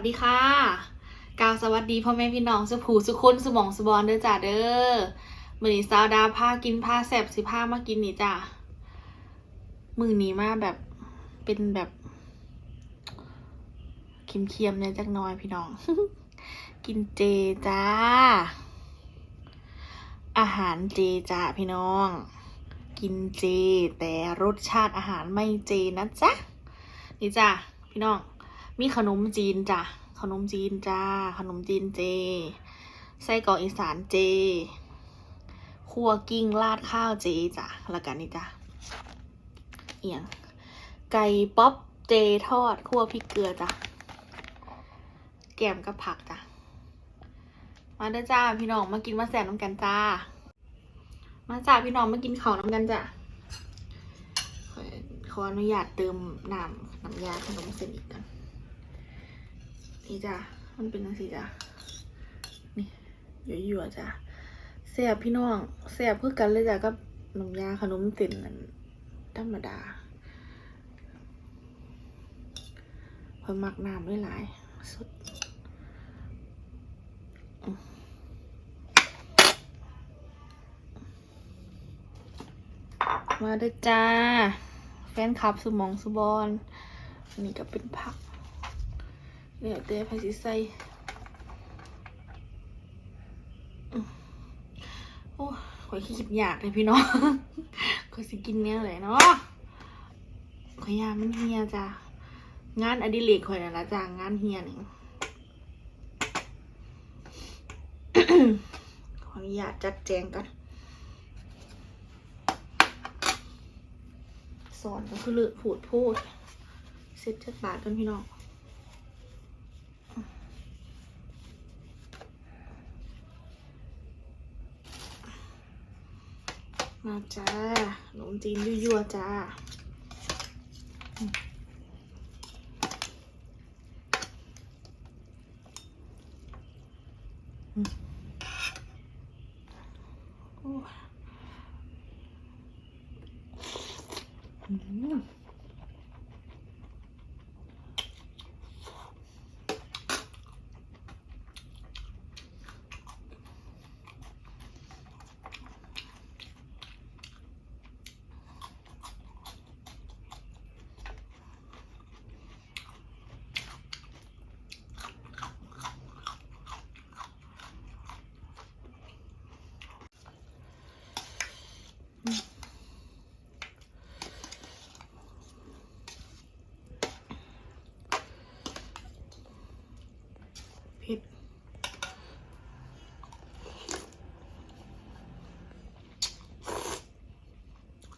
วัสดีค่ะกาวสวัสดีพ่อแม่พี่น้องสุผูสุคนสมองสบอนเด้อจ้าเด้อมือนี้สาวดาพากินผ้าแสบสิผ้ามากินนี่จ้ามือนี้มาแบบเป็นแบบเค็มๆเนี่ยจักน้อยพี่น้อง กินเจจ้า อาหารเจจ้าพี่น้อง กินเจ แต่รสชาติอาหารไม่เจนะจ๊ะนี่จ้าพี่น้อง มีขนมจีนจ้ะ ขนมจีนจ้า ขนมจีนเจ ไส้กรอกอีสานเจคั่วกิ้งราดข้าวเจจ้ะแล้วกันนี่จ้ะ เอียง ไก่ป๊อปเจทอดคั่วพริกเกลือจ้ะ แกมกับผักจ้ะ มาเด้อจ้าพี่น้องมากินมาแสบน้ำกันจ้า มาจ้าพี่น้องมากินข้าวน้ำกันจ้ะขอขออนุญาตเติมน้ำน้ำยาขนมเส้นอีกกัน นี่จ้ะมันเป็นจังซี่จ้ะนี่หยั่วๆจ้ะแซ่บพี่น้องแซ่บเพื่อกันเลยจ้ะกับน้ำยาขนมเส้นนั่นธรรมดาเพอมักน้ำไม่หลายสุดมาเด้อจ้า แฟนคลับสมองสุบอลนนี้ก็เป็นผัก เนี่ยเตะไฟสิใส่โอ้ข่อยขี้คิดอยากเลยพี่น้องข่อยสิกินเนี้ยเลยเนาะข่อยยามันเฮียจ้ะงานอดิเรกข่อยนะละจ้ะงานเฮียนี่ขออนุญาตจัดแจงกันสอนก็คือเลือกพูดพูดเสร็จจัดบาทกันพี่น้อง มาจ้าขนมจีนยั่วๆจ้าอืม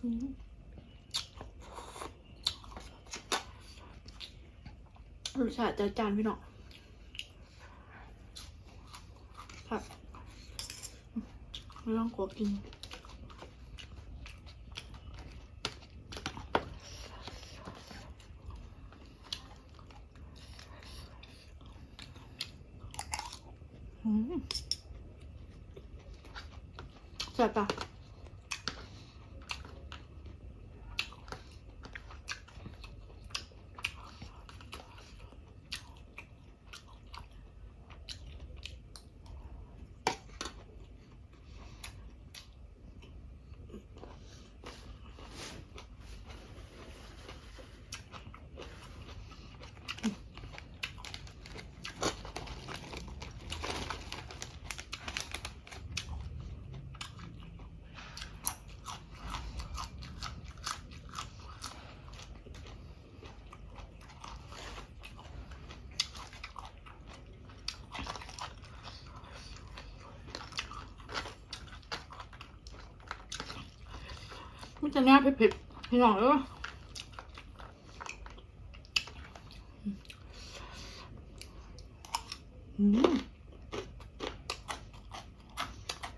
รสชาติจัดจานพี่น้องครับไม่ต้องกลัวกินอืมแซ่บปะ มันจะแน่เผ็ดๆพี่น้องเออ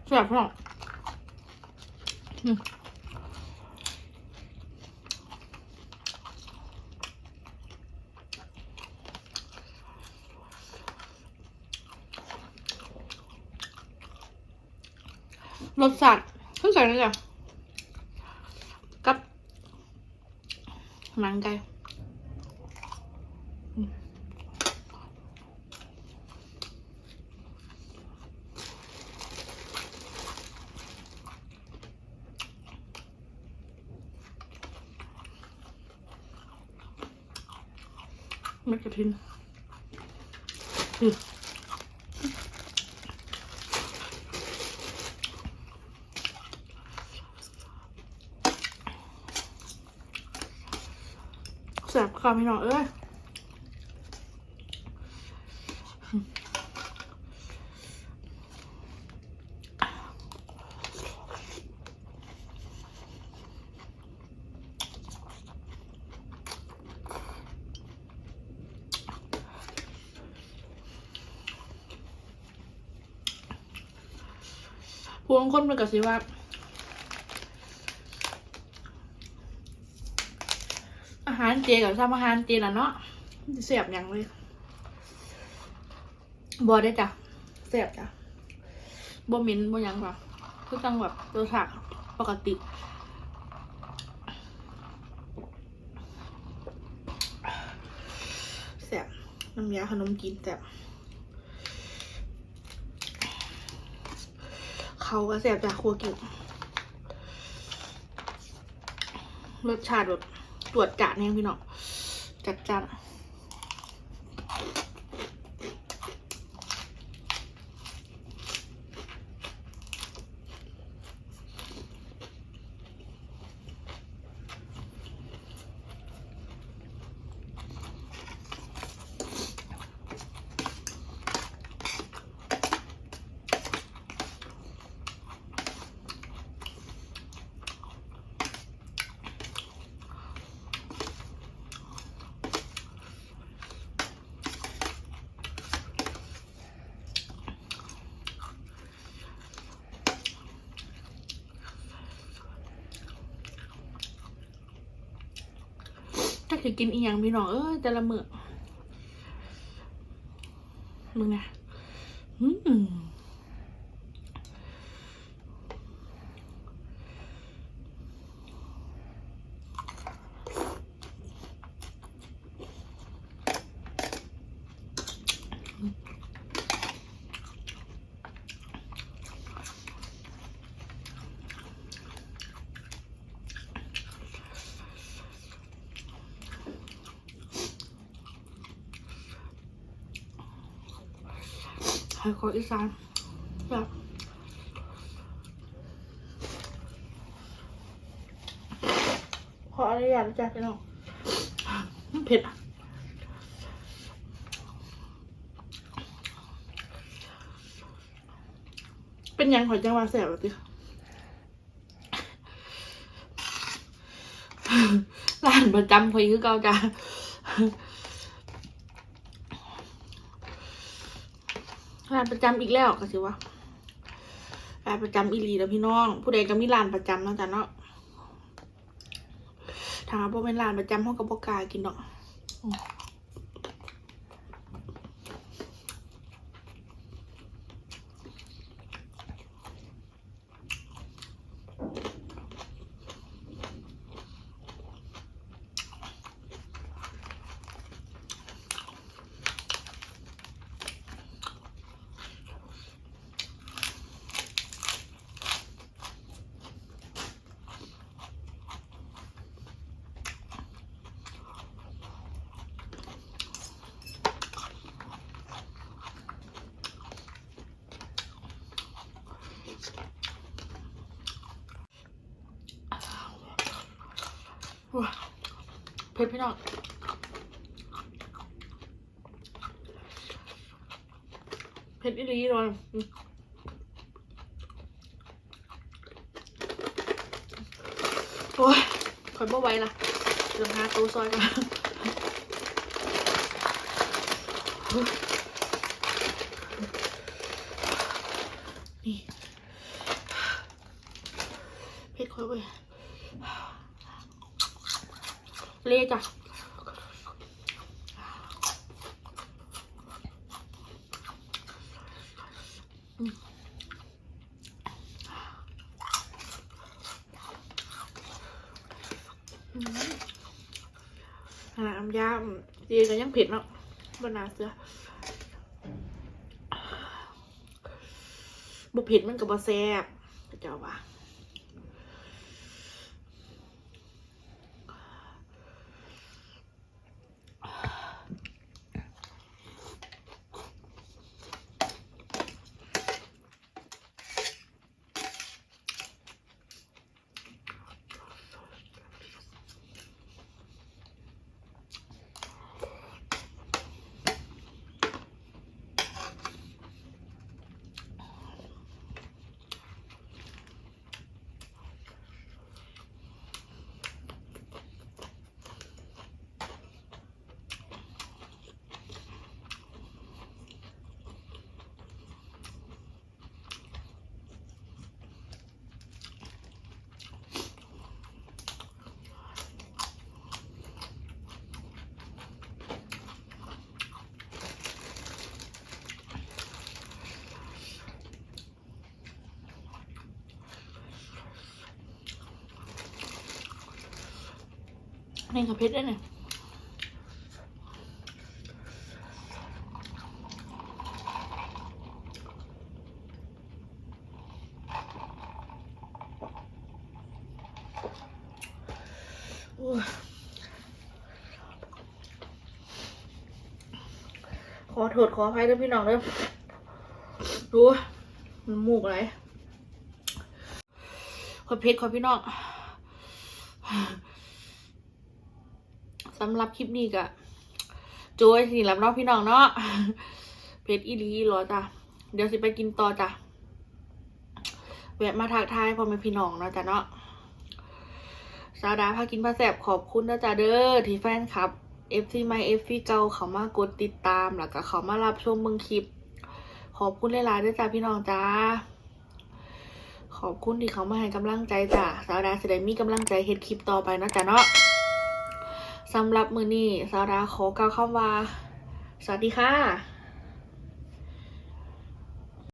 แซ่บพี่น้องรสชาติเขึ้นใส่เลยจ้ะ มังไก่ไม่กระทินอืม ค่ะพี่น้องเอ้ยพวงคนมันก็สิว่า อาหารเจกับซ้ำอาหารเจละเนาะเสียบอย่างเลยบอได้จ้ะเสียบจ้ะบอมินบอยังค่ะคือจังแบบรสชาติปกติแซ่บน้ำยาขนมจีนแซ่บเขาก็แซ่บจากครัวกิ่งรสชาติแบบ ตรวจจัดเนี่ยพี่น้องจัดจัด ถ้าคือกินอีหยังพี่น้องเอ้ยแต่ละมือมึงนะอืมอืม ข่ของอีสานแบบขออนุญาตนะจ๊ะพี่น้องเผ็ดอะเป็นยังขอจังหวะแสบแบบนี้ร้านประจำคอยคือเก่าจ้ะ ร้านประจำอีกแล้วก็สิว่าร้านประจำอีหลีแล้วพี่น้อง ผู้ใดก็มีร้านประจำเนาะจ้ะเนาะถ้าบ่เป็นร้านประจำห้องกับ่กกากินดอกอื เผ็ดพี่น้องเผ็ดอีหลีเลยโอ้ยคอยบ่ไหวละเดี๋ยวหาตู้ซอยกันนี่เผ็ดคอยไป เละจ้ะอืมอืมขนาดน้ำยาดีก็ยังเผ็ดเนาะบนนาเสือบ่เผ็ดมันก็บ่แซ่บเจ้าว่า นี่กับเพชรได้เนี่ยขอโทษขออภัยด้วยพี่น้องเด้อดูมันมูกอะไรขอเพชรขอพี่น้อง สำหรับคลิปนี้ก็โจ้ยสิรับน้องพี่น้องเนาะเพชรอีลีรอจ้ะเดี๋ยวสิไปกินต่อจ้ะแวะมาทักทายพ่อแม่พี่น้องเนาะจ้ะเนาะสาวดาพากินพาแสบขอบคุณนะจ้ะเด้อที่แฟนคลับ FC ไม่ FC เก่าเขามากดติดตามแล้วก็เขามารับชมเมืองคลิป ขอบคุณหลายๆด้วยจ้ะพี่น้องจ้า ขอบคุณที่เขามาให้กำลังใจจ้ะสาวดาจะได้มีกำลังใจเฮ็ดคลิปต่อไปนะจ้ะเนาะ สำหรับมือนี้สาราขอกล่าวคำว่า สวัสดีค่ะ